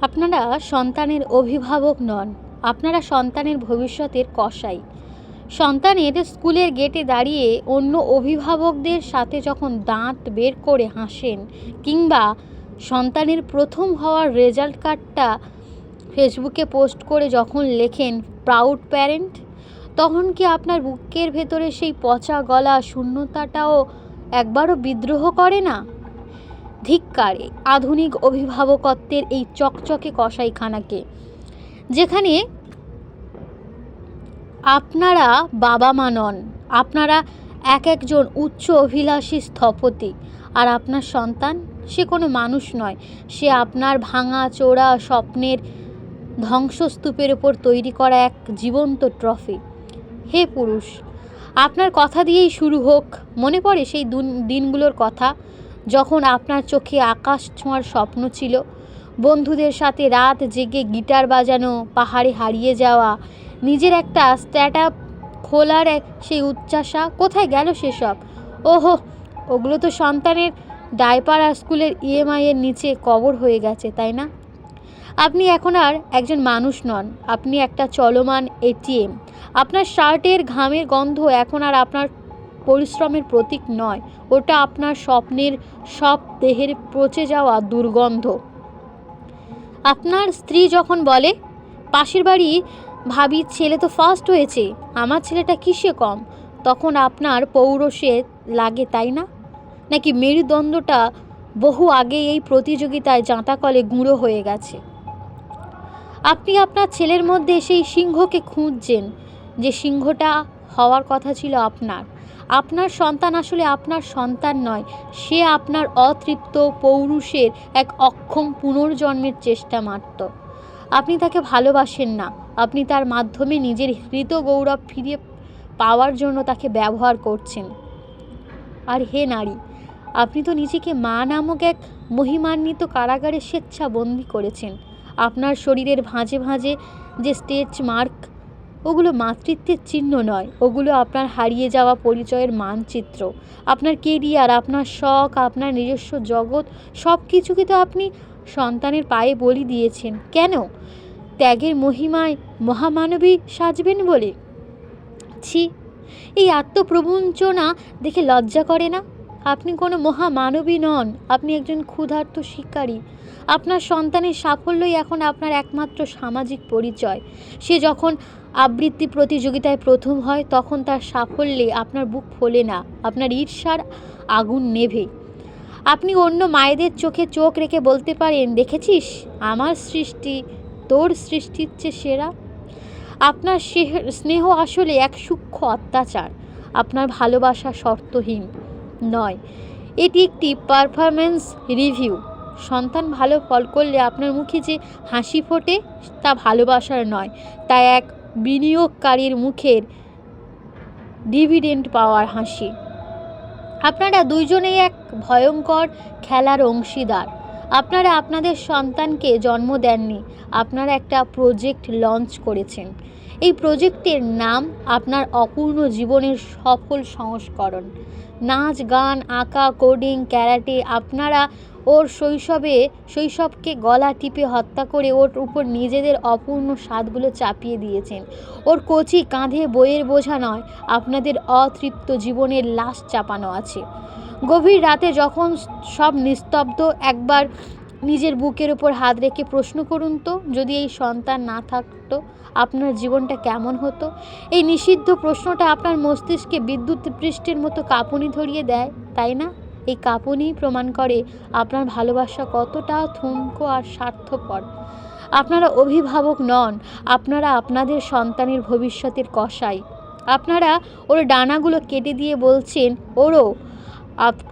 আপনারা সন্তানের অভিভাবক নন, আপনারা সন্তানের ভবিষ্যতের কসাই। সন্তানের স্কুলের গেটে দাঁড়িয়ে অন্য অভিভাবকদের সাথে যখন দাঁত বের করে হাসেন কিংবা সন্তানের প্রথম হওয়ার রেজাল্ট কার্ডটা ফেসবুকে পোস্ট করে যখন লেখেন প্রাউড প্যারেন্ট তখন কি আপনার বুকের ভেতরে সেই পচা গলা শূন্যতাটাও একবারও বিদ্রোহ করে না? ধিক্কারে আধুনিক অভিভাবকত্বের এই চকচকে কসাইখানাকে, যেখানে আপনারা বাবা মা নন, আপনারা এক একজন উচ্চ অভিলাষী স্থপতি, আর আপনার সন্তান সে কোনো মানুষ নয়, সে আপনার ভাঙা চোরা স্বপ্নের ধ্বংসস্তূপের ওপর তৈরি করা এক জীবন্ত ট্রফি। হে পুরুষ, আপনার কথা দিয়েই শুরু হোক, মনে পড়ে সেই দুন- দিনগুলোর কথা। যখন আপনার চোখে আকাশ ছোঁয়ার স্বপ্ন ছিল, বন্ধুদের সাথে রাত জেগে গিটার বাজানো, পাহাড়ে হারিয়ে যাওয়া, নিজের একটা স্ট্যাট আপ খোলার এক সেই উচ্চাসা কোথায় গেল সেসব? ওহো, ওগুলো তো সন্তানের ডাইপার আর স্কুলের ইএমআই এর নিচে কবর হয়ে গেছে, তাই না? আপনি এখন আর একজন মানুষ নন, আপনি একটা চলমান এটিএম আপনার শার্টের ঘামের গন্ধ এখন আর আপনার পরিশ্রমের প্রতীক নয়, ওটা আপনার স্বপ্নের সব দেহের পচে যাওয়া দুর্গন্ধ। আপনার স্ত্রী যখন বলে, পাশের বাড়ি, ভাবি ছেলে তো ফার্স্ট হয়েছে, আমার ছেলেটা কিসে কম? তখন আপনার পৌরসে লাগে, তাই না? নাকি মেরুদণ্ডটা বহু আগে এই প্রতিযোগিতায় জাঁতাকলে গুঁড়ো হয়ে গেছে? আপনি আপনার ছেলের মধ্যে সেই সিংহকে খুঁজছেন, যে সিংহটা হওয়ার কথা ছিল আপনার। আপনার সন্তান আসলে আপনার সন্তান নয়, সে আপনার অতৃপ্ত পৌরুষের এক অক্ষম পুনর্জন্মের চেষ্টা মাত্র। আপনি তাকে ভালোবাসেন না, আপনি তার মাধ্যমে নিজের হৃত গৌরব ফিরিয়ে পাওয়ার জন্য তাকে ব্যবহার করছেন। আর হে নারী, আপনি তো নিজেকে মা নামক এক মহিমান্বিত কারাগারে স্বেচ্ছাবন্দি করেছেন। আপনার শরীরের ভাঁজে ভাঁজে যে স্টেচ মার্ক ওগুলো মাতৃত্বের চিহ্ন নয়। ওগুলো আপনার হারিয়ে যাওয়া পরিচয়ের মানচিত্র। আপনার কেরিয়ার, আপনার শখ, আপনার নিজস্ব জগৎ সব কিছুকে তো আপনি সন্তানের পায়ে বলি দিয়েছেন। কেন? ত্যাগের মহিমায় মহামানবী সাজবেন বলে? ছি, এই আত্মপ্রবঞ্চনা দেখে লজ্জা করে না? আপনি কোনো মহামানবী নন, আপনি একজন ক্ষুধার্ত শিকারী। আপনার সন্তানের সাফল্যই এখন আপনার একমাত্র সামাজিক পরিচয়। সে যখন আবৃত্তি প্রতিযোগিতায় প্রথম হয়, তখন তার সাফল্যে আপনার বুক ফোলে না, আপনার ঈর্ষার আগুন নেভে। আপনি অন্য মায়েদের চোখে চোখ রেখে বলতে পারেন, দেখেছিস? আমার সৃষ্টি, তোর সৃষ্টির চেয়ে সেরা? আপনার স্নেহ- আসলে এক সূক্ষ্ম অত্যাচার, আপনার ভালোবাসা শর্তহীন নয়। এটি একটি পারফরমেন্স রিভিউ সন্তান ভালো ফল করলে আপনার মুখে যে হাসি ফোটে, তা ভালোবাসার নয়, তা এক বিনিয়োগকারীর মুখের ডিভিডেন্ড পাওয়ার হাসি। আপনারা দুইজনেই এক ভয়ঙ্কর খেলার অংশীদার। আপনারা আপনাদের সন্তানকে জন্ম দেননি, আপনারা একটা প্রজেক্ট লঞ্চ করেছেন। এই প্রজেক্টের নাম আপনার অপূর্ণ জীবনের সফল সংস্করণ। নাচ, গান, আঁকা, কোডিং, ক্যারাটে, আপনারা ওর শৈশবে, শৈশবকে গলা টিপে হত্যা করে ওর উপর নিজেদের অপূর্ণ স্বাদগুলো চাপিয়ে দিয়েছেন। ওর কচি কাঁধে বইয়ের বোঝা নয়, আপনাদের অতৃপ্ত জীবনের লাশ চাপানো আছে। গভীর রাতে যখন সব নিস্তব্ধ, একবার নিজের বুকের উপর হাত রেখে প্রশ্ন করুন তো, যদি এই সন্তান না থাকতো, আপনার জীবনটা কেমন হতো? এই নিষিদ্ধ প্রশ্নটা আপনার মস্তিষ্কে বিদ্যুৎ পৃষ্ঠের মতো কাঁপুনি ধরিয়ে দেয়, তাই না? এই কাঁপুনিই প্রমাণ করে আপনার ভালোবাসা কতটা থুমকো আর স্বার্থপর। আপনারা অভিভাবক নন, আপনারা আপনাদের সন্তানের ভবিষ্যতের কসাই। আপনারা ওর ডানাগুলো কেটে দিয়ে বলছেন ওরও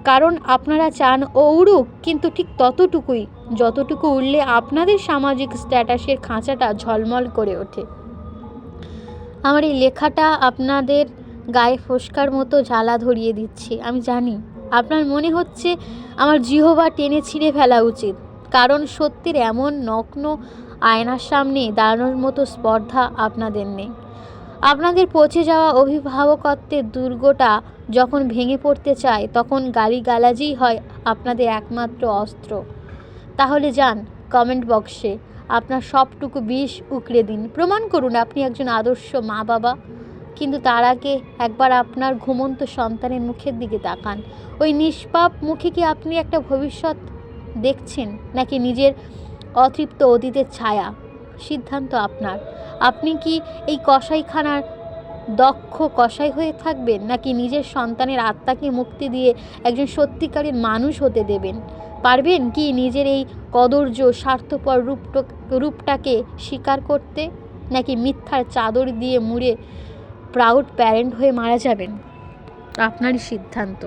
কারণ আপনারা চান ও উড়ুক, কিন্তু ঠিক ততটুকুই, যতটুকু উড়লে আপনাদের সামাজিক স্ট্যাটাসের খাঁচাটা ঝলমল করে ওঠে। আমার এই লেখাটা আপনাদের গায়ে ফোসকার মতো জ্বালা ধরিয়ে দিচ্ছে, আমি জানি। আপনার মনে হচ্ছে আমার জিহবা টেনে ছিঁড়ে ফেলা উচিত? কারণ সত্যির এমন নগ্ন আয়নার সামনে দাঁড়ানোর মতো স্পর্ধা আপনাদের নেই। আপনাদের পচে যাওয়া অভিভাবকত্বের দুর্গটা যখন ভেঙে পড়তে চায়, তখন গালিগালাজই হয় আপনাদের একমাত্র অস্ত্র। তাহলে যান কমেন্ট বক্সে আপনার সবটুকু বিষ উকড়ে দিন। প্রমাণ করুন, আপনি একজন আদর্শ মা বাবা কিন্তু তার আগে একবার আপনার ঘুমন্ত সন্তানের মুখের দিকে তাকান। ওই নিষ্পাপ মুখে কি আপনি একটা ভবিষ্যৎ দেখছেন নাকি নিজের অতৃপ্ত অতীতের ছায়া? সিদ্ধান্ত আপনার। আপনি কি এই কসাইখানার দক্ষ কসাই হয়ে থাকবেন নাকি নিজের সন্তানের আত্মাকে মুক্তি দিয়ে একজন সত্যিকারের মানুষ হতে দেবেন? পারবেন কি নিজের এই কদর্য, স্বার্থপর রূপট, রূপটাকে স্বীকার করতে? নাকি মিথ্যার চাদর দিয়ে মুড়ে প্রাউড প্যারেন্ট হয়ে মারা যাবেন। আপনারই সিদ্ধান্ত।